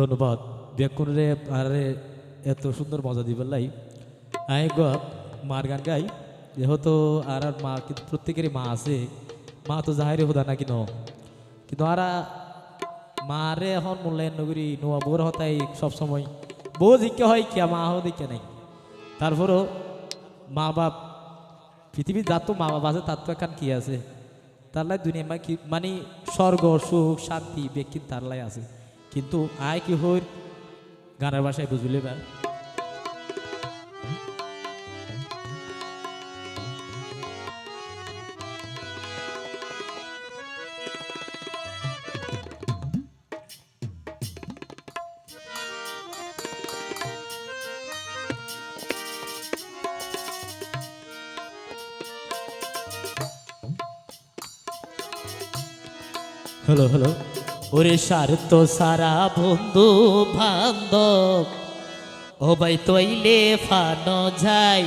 ধন্যবাদ। ব্যাকুণরে আরে এত সুন্দর মজা দিবার লাই। আই গ, মার গান গাই। যেহেতু আর আর মা, কিন্তু প্রত্যেকেরই মা আছে। মা তো যাহারে হুদা নাকি ন? কিন্তু আরা মারে এখন মূল্যায়ন নগরী, নোয়া বোর হতাই সবসময়। বউ জিজ্ঞা হয়, কিয়া মা হো দিকে নাই? তারপরও মা বাপ পৃথিবীর যার তো মা বাপ আছে, তার তো এখন কি আছে? তার লাই দুনিয়া কি মানে স্বর্গ, সুখ, শান্তি ব্যক্তি তার লাই আছে। কিন্তু আয় কি হইর? গানের ভাষায় বুঝলে বা? হ্যালো হ্যালো ওরে স্বার্থ সারা বন্ধু বান্ধব। ও ভাই তৈলে ফানো যাই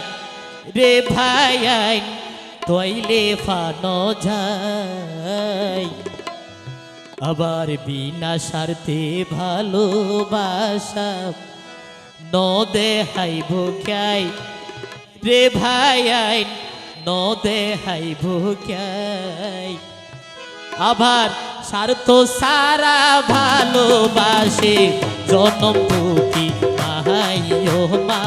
রে ভাই আইন তৈলে ফানো যাই আবার বিনা স্বার্থে ভালোবাসা ন দেহাইব ক্যাই। রে ভাই আইন ন দেহাইব ক্যাই। আবার স্বার্থ সারা ভালোবাসে জনম দুঃখী নাহাই ও মা।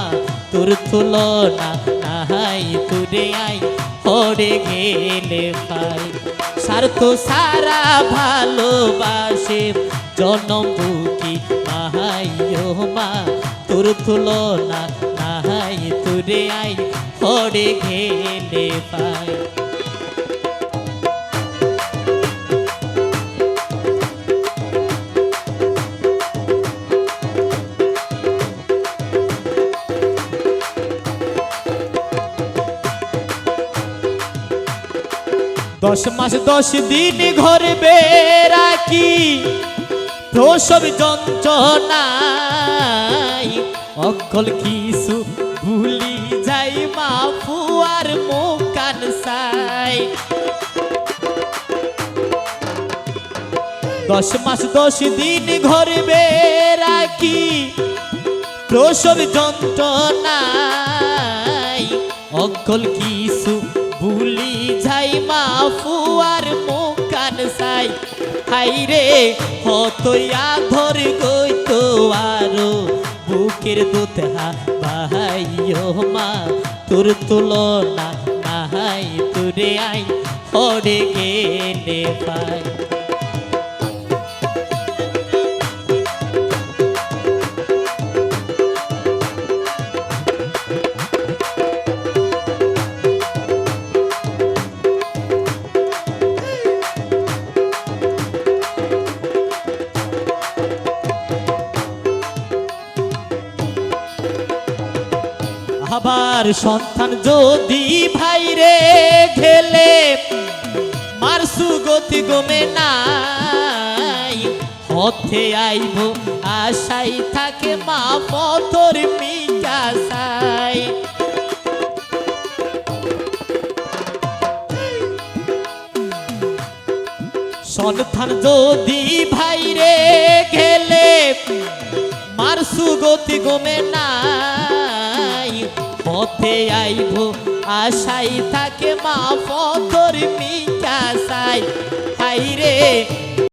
তোর তুলনা নাহাই তুরে আই হরে গেলে পাই স্বার্থ সারা ভালোবাসে জনম দুঃখী নাহাই ও মা। তোর তুলনা নাহাই তুরে আই হরে গেলে পাই দশ মাস, দশ দিন ঘরে বেড়াকি। প্রসব যন্ত্রণাই অকল কিছু ভুলি যাই, মা ফুয়ার মুখান সাই। দশ মাস, দশ দিন ঘরে বেড়াকি। প্রসব যন্ত্রণাই অকল কিছু মা ফুয়ার মুখান সাই হাই রে ধর ধর গইতো আরও। বুকের দুধা বাহাইও মা, তোর তুলনা নাহাই তোরে আই হরে গেলে পাই। আবার সন্তান যদি ভাইরে খেলে মারসু গতি গমে নাই। হতে আইব, আশাই থাকে মা পতর মিকাসাই সন্তান যদি ভাইরে গেলে মারসু গতি গমে নাই। পথে আইব আশাই থাকে মা পথর মিকাসাই হাইরে